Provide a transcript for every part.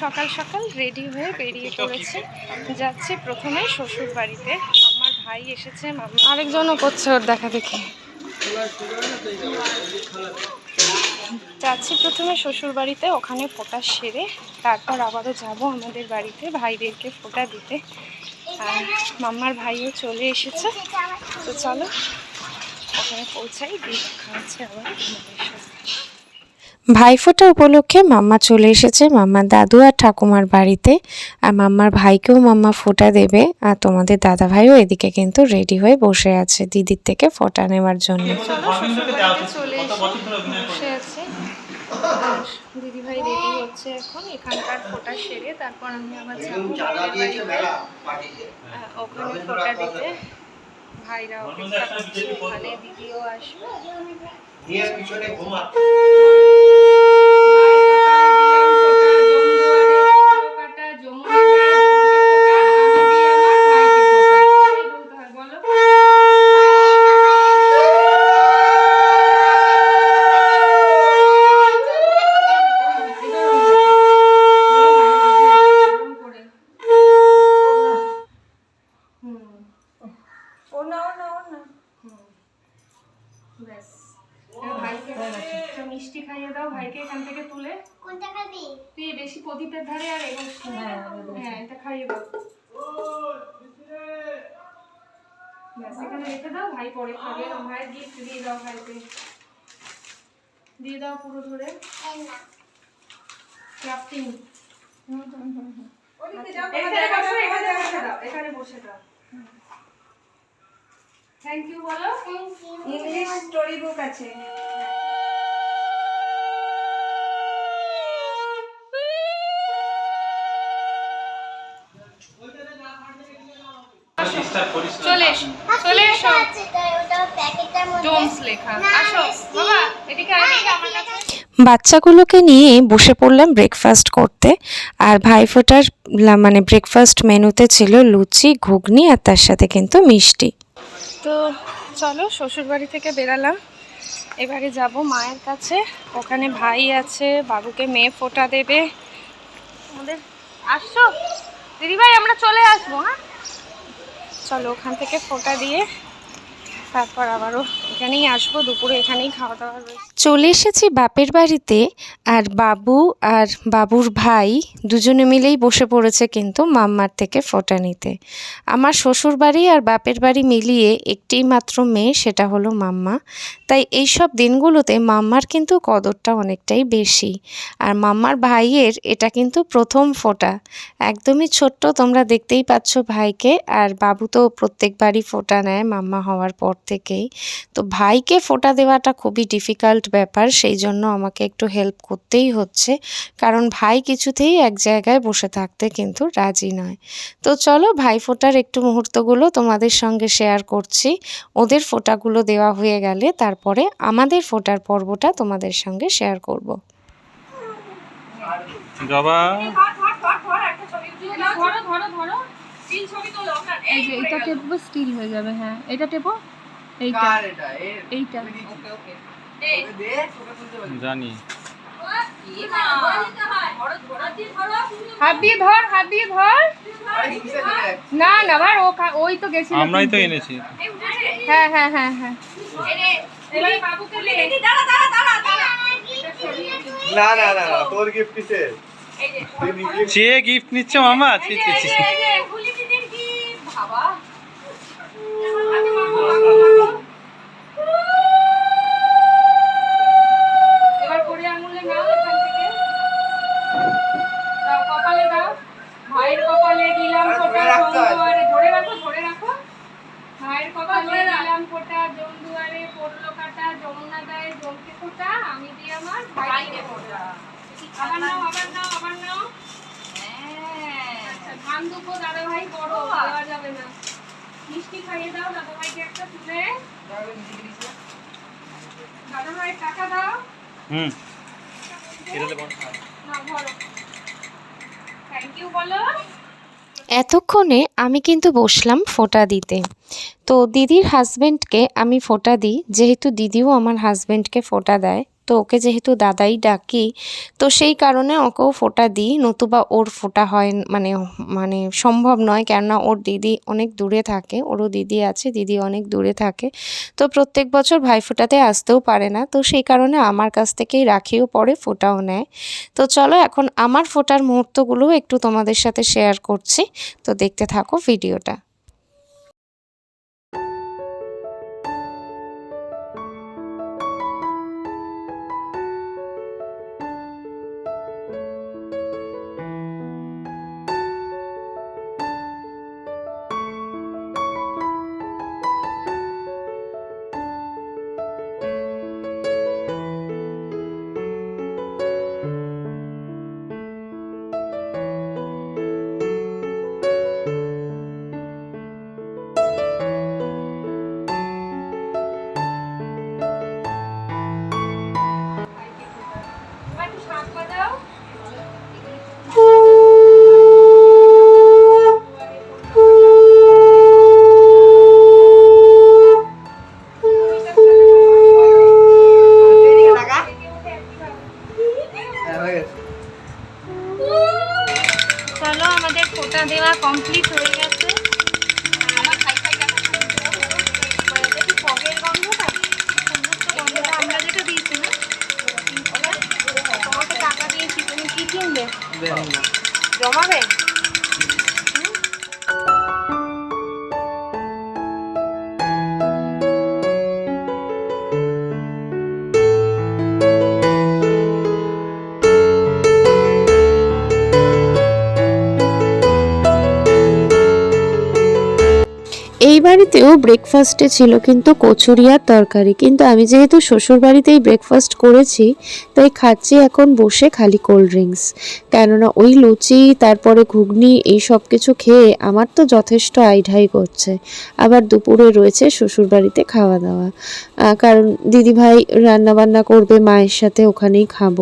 সকাল সকাল রেডি হয়ে বেরিয়ে পড়েছি যাচ্ছি প্রথমে শ্বশুর বাড়িতে আমার ভাই এসেছে মামা। আরেকজনও করছে ওর দেখা দেখি। যাচ্ছি প্রথমে শ্বশুর বাড়িতে ওখানে ফোটা সেরে তারপর আবারও যাব আমাদের বাড়িতে ভাইদেরকে ফোটা দিতে। আর মাম্মার ভাইও চলে এসেছে। তো চলো ওখানে পৌঁছাই দিয়ে দেখা হচ্ছে আবার। ভাইফোঁটা উপলক্ষে মাম্মা চলে এসেছে। মাম্মার দাদু আর ঠাকুমার বাড়িতে। আর মাম্মার ভাইকেও মাম্মা ফোঁটা দেবে। আর তোমাদের দাদা ভাইও এদিকে কিন্তু রেডি হয়ে বসে আছে দিদির থেকে ফোঁটা নেওয়ার জন্য। চলে এসে বসে আছে। আর দিদি ভাই রেডি হচ্ছে এখন। এখানকার ফোঁটা সেরে তারপর আমি আবার যাব বাপের বাড়িতে আহ, ওখানে ফোঁটা দিতে। ভাইরা অপেক্ষা ওখানে দিদিও আসবে। ये पीछे घुमा ভাই পরে খাবে। ভাই গিফট দিয়ে দাও ভাইকে। দিয়ে দাও পুরো ধরে। এই ক্রাফটিং এখানে বসে দাও এখানে বসে দাও। থ্যাংক ইউ বলো। ইংলিশ স্টোরি বুক আছে। চলে এসো চলে এসো আছে তাই ওটা প্যাকেটটার মধ্যে ডোমস লেখা। আসো বাবা এদিকে এদিকে আমার কাছে। বাচ্চাগুলোকে নিয়ে বসে পড়লাম ব্রেকফাস্ট করতে। আর ভাইফোঁটার মানে ব্রেকফাস্ট মেনুতে ছিল লুচি ঘুগনি আর তার সাথে কিন্তু মিষ্টি। তো চলো শ্বশুর বাড়ি থেকে বেরালাম। এবারে যাব মায়ের কাছে। ওখানে ভাই আছে বাবুকে মেয়ে ফোঁটা দেবে। আমাদের আসছো? দিদিভাই আমরা চলে আসব হ্যাঁ? চলো ওখান থেকে ফোটা দিয়ে তারপর আবারও এখানেই আসব, দুপুরে এখানেই খাওয়া দাওয়া চলে এসেছি বাপের বাড়িতে, আর বাবু আর বাবুর ভাই দুজনে মিলেই বসে পড়েছে কিন্তু মাম্মার থেকে ফোঁটা নিতে। আমার শ্বশুর বাড়ি আর বাপের বাড়ি মিলিয়ে একটি মাত্র মেয়ে, সেটা হলো মাম্মা। তাই এই সব দিনগুলোতে মাম্মার কিন্তু কদরটা অনেকটাই বেশি। আর মাম্মার ভাইয়ের এটা কিন্তু প্রথম ফোঁটা। একদমই ছোট্ট, তোমরা দেখতেই পাচ্ছ ভাইকে, আর বাবু তো প্রত্যেকবারই ফোটা নেয় মাম্মা হওয়ার পর। থেকেই। তো ভাইকে ফোঁটা দেওয়াটা খুবই ডিফিকাল্ট ব্যাপার সেই জন্য আমাকে একটু হেল্প করতেই হচ্ছে। কারণ ভাই কিছুতেই এক জায়গায় বসে থাকতে কিন্তু রাজি নয়। তো চলো ভাই ফোঁটার একটু মুহূর্তগুলো তোমাদের সঙ্গে শেয়ার করছি। ওদের ফোঁটাগুলো দেওয়া হয়ে গেলে তারপরে আমাদের ফোঁটার পর্বটা তোমাদের সঙ্গে শেয়ার করব। জবা ধরো ধরো ধরো এই যে এটা টেপবো স্টিল হয়ে যাবে হ্যাঁ। এটা টেপো এইটা। এইটা। জানি। হাত দিয়ে ধর। হাত দিয়ে ধর। না না ও ওই তো গেছিল আমরাই তো এনেছি। হ্যাঁ হ্যাঁ হ্যাঁ হ্যাঁ। না না না না, তোর গিফট কিসের? তুই চেয়ে গিফট নিচ্ছে মামা ছি ছি ছি এবার করে আঙুলে নাও এখান থেকে দাও কপালে দাও ভাইয়ের কপালে দিলাম ধরে জমদুয়ারে ধরে রাখো ধরে রাখো। ভাইয়ের কপালে দিলাম ফোঁটা জমদুয়ারে পড়ল কাটা যমুনা গায়ে জমকে ফোঁটা আমি দিই আমার ভাইকে ফোঁটা আবার নাও আবার নাও আবার নাও। আচ্ছা ধান দুপো দাদা ভাই বড় দেওয়া যাবে না। মিষ্টি খাইয়ে দাও দাদা ভাইকে একটা তুলে। দাদা ভাই টাকা দাও। হুম। না বলো এতক্ষণে আমি কিন্তু বসলাম ফোটা দিতে। তো দিদির হাজব্যান্ডকে আমি ফোটা দিই, যেহেতু দিদিও আমার হাজব্যান্ডকে ফোঁটা দেয়। তো ওকে যেহেতু দাদাই ডাকি, তো সেই কারণে ওকেও ফোঁটা দিই। নতুবা ওর ফোঁটা হয় মানে মানে সম্ভব নয় কেননা ওর দিদি অনেক দূরে থাকে, ওরও দিদি আছে, দিদি অনেক দূরে থাকে। তো প্রত্যেক বছর ভাই ভাইফোঁটাতে আসতেও পারে না, তো সেই কারণে আমার কাছ থেকেই রাখিও পরে, ফোঁটাও নেয়। তো চলো এখন আমার ফোটার মুহূর্তগুলো একটু তোমাদের সাথে শেয়ার করছি। তো দেখতে থাকো ভিডিওটা। 有吗？有吗？এই বাড়িতেও ব্রেকফাস্টে ছিল কিন্তু কচুরি আর তরকারি। কিন্তু আমি যেহেতু শ্বশুর বাড়িতেই ব্রেকফাস্ট করেছি, তাই খাচ্ছি এখন বসে খালি কোল্ড ড্রিঙ্কস কেননা ওই লুচি, তারপরে ঘুগনি, এই সব কিছু খেয়ে আমার তো যথেষ্ট আইঢাই করছে। আবার দুপুরে রয়েছে শ্বশুর বাড়িতে খাওয়া দাওয়া। কারণ দিদিভাই রান্নাবান্না করবে, মায়ের সাথে ওখানেই খাব।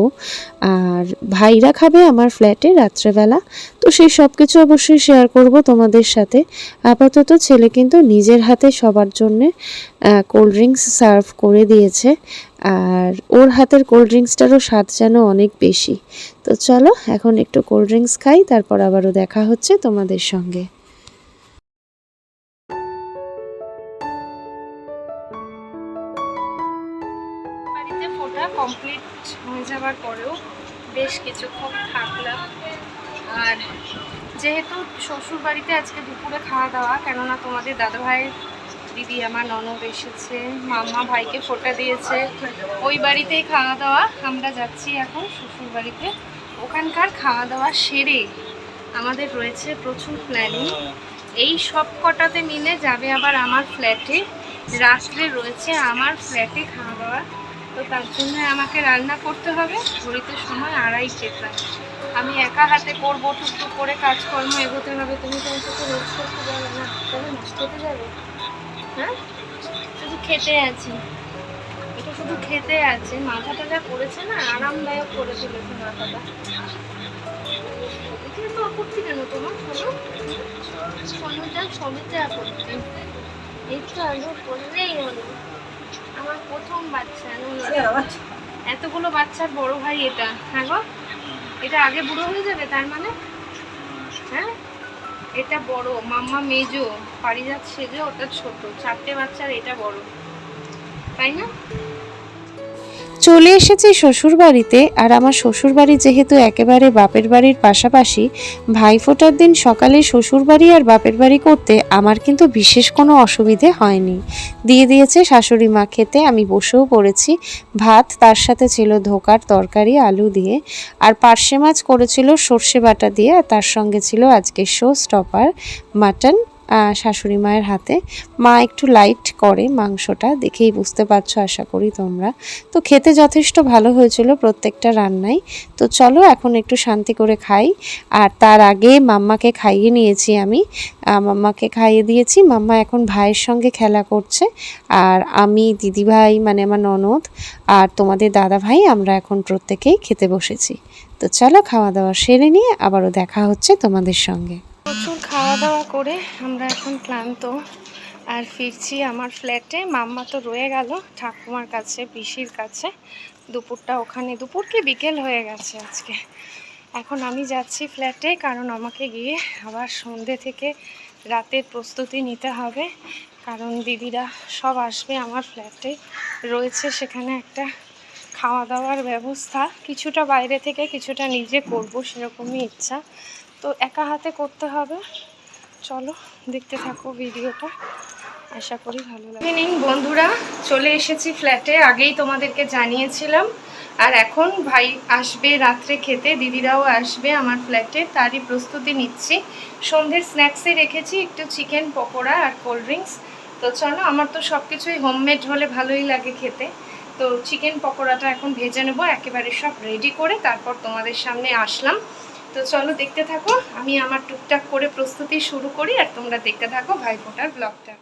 আর ভাইরা খাবে আমার ফ্ল্যাটে রাত্রেবেলা। তো সেই সব কিছু অবশ্যই শেয়ার করব তোমাদের সাথে। আপাতত ছেলে কিন্তু নিজের হাতে সবার জন্যে কোল্ড ড্রিঙ্কস সার্ভ করে দিয়েছে। আর ওর হাতের কোল্ড ড্রিঙ্কসটারও স্বাদ যেন অনেক বেশি। তো চলো, এখন একটু কোল্ড ড্রিঙ্কস খাই, তারপর আবারও দেখা হচ্ছে তোমাদের সঙ্গে। কমপ্লিট হয়ে যাওয়ার পরেও বেশ কিছুক্ষণ থাকলাম। আর যেহেতু শ্বশুর বাড়িতে আজকে দুপুরে খাওয়া দাওয়া, কেননা তোমাদের দাদাভাই দিদি, আমার ননদ এসেছে, মাম্মা ভাইকে ফোটা দিয়েছে, ওই বাড়িতেই খাওয়া দাওয়া, আমরা যাচ্ছি এখন শ্বশুর বাড়িতে ওখানকার খাওয়া দাওয়া সেরে আমাদের রয়েছে প্রচুর প্ল্যানিং এই সব কটাতে মিলে যাবে আবার আমার ফ্ল্যাটে রাত্রে রয়েছে আমার ফ্ল্যাটে খাওয়া দাওয়া। তো তার জন্য আমাকে রান্না করতে হবে, ঘড়িতে সময় আড়াইটে প্রায়। আমি একা হাতে করব টুকটুক করে কাজকর্ম এগোতে হবে তুমি তো অন্তত রোজ করতে যাবে না তবে না খেতে যাবে। হ্যাঁ? শুধু খেতে আছি। এটা শুধু খেতে আছে। মাথাটা যা করেছে না আরামদায়ক করে তুলেছে মাথাটা। তো আপত্তি কেন তোমার? শোনো। শোনো যা সবেতে আপত্তি। একটু আগে করলেই হলো আমার প্রথম বাচ্চা এতগুলো বাচ্চার বড় ভাই এটা। হ্যাঁ গো? এটা আগে বুড়ো হয়ে যাবে, তার মানে? হ্যাঁ? এটা বড়, মাম্মা মেজো, পারিজাত সেজে, ওটা ছোট, চারটে বাচ্চার এটা বড়। তাই না? চলে এসেছি শ্বশুর বাড়িতে আর আমার শ্বশুর বাড়ি যেহেতু একেবারে বাপের বাড়ির পাশাপাশি, ভাইফোঁটার দিন সকালে শ্বশুর বাড়ি আর বাপের বাড়ি করতে আমার কিন্তু বিশেষ কোনো অসুবিধে হয়নি। দিয়ে দিয়েছে শাশুড়ি মা খেতে, আমি বসেও পড়েছি। ভাত তার সাথে ছিল ধোকার তরকারি, আলু দিয়ে। আর পার্শে মাছ করেছিল সর্ষে বাটা দিয়ে, আর তার সঙ্গে ছিল আজকে শো স্টপার মাটন শাশুড়ি মায়ের হাতে। মা একটু লাইট করে মাংসটা, দেখেই বুঝতে পারছ আশা করি তোমরা। তো খেতে যথেষ্ট ভালো হয়েছিল প্রত্যেকটা রান্নাই। তো চলো এখন একটু শান্তি করে খাই। আর তার আগে মাম্মাকে খাইয়ে নিয়েছি আমি। মাম্মাকে খাইয়ে দিয়েছি। মাম্মা এখন ভাইয়ের সঙ্গে খেলা করছে। আর আমি দিদিভাই মানে আমার ননদ, আর তোমাদের দাদা ভাই আমরা এখন প্রত্যেকেই খেতে বসেছি। তো চলো খাওয়া দাওয়া সেরে নিয়ে আবারও দেখা হচ্ছে তোমাদের সঙ্গে। প্রচুর খাওয়া দাওয়া করে আমরা এখন ক্লান্ত আর ফিরছি আমার ফ্ল্যাটে। মাম্মা তো রয়ে গেল, ঠাকুমার কাছে, পিসির কাছে। দুপুরটা ওখানে, দুপুর কি বিকেল হয়ে গেছে আজকে? এখন আমি যাচ্ছি ফ্ল্যাটে, কারণ আমাকে গিয়ে আবার সন্ধে থেকে রাতের প্রস্তুতি নিতে হবে। কারণ দিদিরা সব আসবে আমার ফ্ল্যাটে। রয়েছে সেখানে একটা খাওয়া দাওয়ার ব্যবস্থা। কিছুটা বাইরে থেকে কিছুটা নিজে করব সেরকমই ইচ্ছা। তো একা হাতে করতে হবে। চলো, দেখতে থাকো ভিডিওটা। আশা করি ভালো লাগবে। ইভিনিং বন্ধুরা, চলে এসেছি ফ্ল্যাটে। আগেই তোমাদেরকে জানিয়েছিলাম। আর এখন ভাই আসবে রাত্রে খেতে, দিদিরাও আসবে আমার ফ্ল্যাটে, তারই প্রস্তুতি নিচ্ছি। সন্ধ্যের স্ন্যাক্সে রেখেছি একটু চিকেন পকোড়া আর কোল্ড ড্রিঙ্কস। তো চলো, আমার তো সব কিছুই হোমমেড হলে ভালোই লাগে খেতে। তো চিকেন পকোড়াটা এখন ভেজে নেব, একেবারে সব রেডি করে তারপর তোমাদের সামনে আসলাম। তো চলো দেখতে থাকো। আমি আমার টুকটাক করে প্রস্তুতি শুরু করি আর তোমরা দেখতে থাকো ভাইফোঁটার ব্লগটা।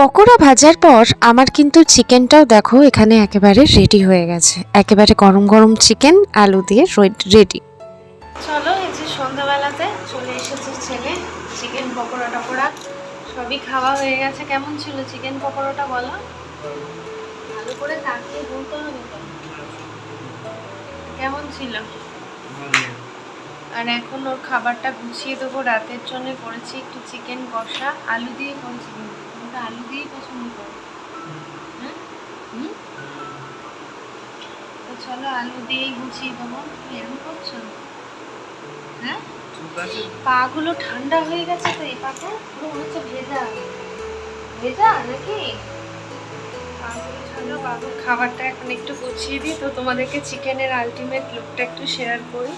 পকোড়া ভাজার পর আমার কিন্তু চিকেনটাও দেখো এখানে একেবারে রেডি হয়ে গেছে। একেবারে গরম গরম চিকেন, আলু দিয়ে রেডি চলো, এই যে সন্ধ্যাবেলাতে চলে এসেছে ছেলে, চিকেন পকোড়া টকোড়া। সবই খাওয়া হয়ে গেছে। কেমন ছিল চিকেন পকোড়াটা বলো? ভালো করে তাকিয়ে বলতে হবে। কেমন ছিল? আর এখন ওর খাবারটা গুছিয়ে দেবো। রাতের জন্য করেছি একটু চিকেন কষা। আলু দিয়ে করেছি কিন্তু। তো আলু দিয়েই পছন্দ করো। হ্যাঁ? হুম? তো চলো আলু দিয়েই গুছিয়ে দেবো। এরকম করছ? হ্যাঁ? পাগুলো ঠান্ডা হয়ে গেছে তো এই পাটা পুরো হচ্ছে ভেজা। ভেজা নাকি? পাগুলো ঠান্ডা বাবুর খাবারটা এখন একটু গুছিয়ে দিই তো তোমাদেরকে চিকেনের আলটিমেট লুকটা একটু শেয়ার করি।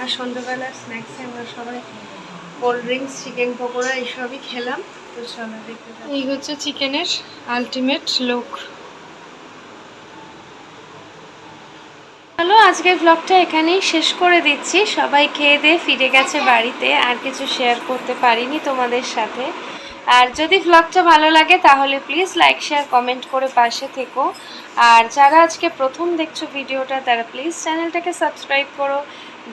আর সন্ধ্যাবেলার স্ন্যাক্সে আমরা সবাই কোল্ড ড্রিঙ্কস চিকেন পকোড়া এইসবই খেলাম। এই হচ্ছে চিকেনের আলটিমেট লুক চলো আজকের ব্লগটা এখানেই শেষ করে দিচ্ছি। সবাই খেয়ে দিয়ে ফিরে গেছে বাড়িতে। আর কিছু শেয়ার করতে পারিনি তোমাদের সাথে। আর যদি ব্লগটা ভালো লাগে তাহলে প্লিজ লাইক শেয়ার কমেন্ট করে পাশে থেকো। আর যারা আজকে প্রথম দেখছ ভিডিওটা তারা প্লিজ চ্যানেলটাকে সাবস্ক্রাইব করো।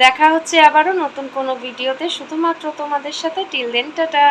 দেখা হচ্ছে আবারও নতুন কোনো ভিডিওতে। শুধুমাত্র তোমাদের সাথে। Till then tata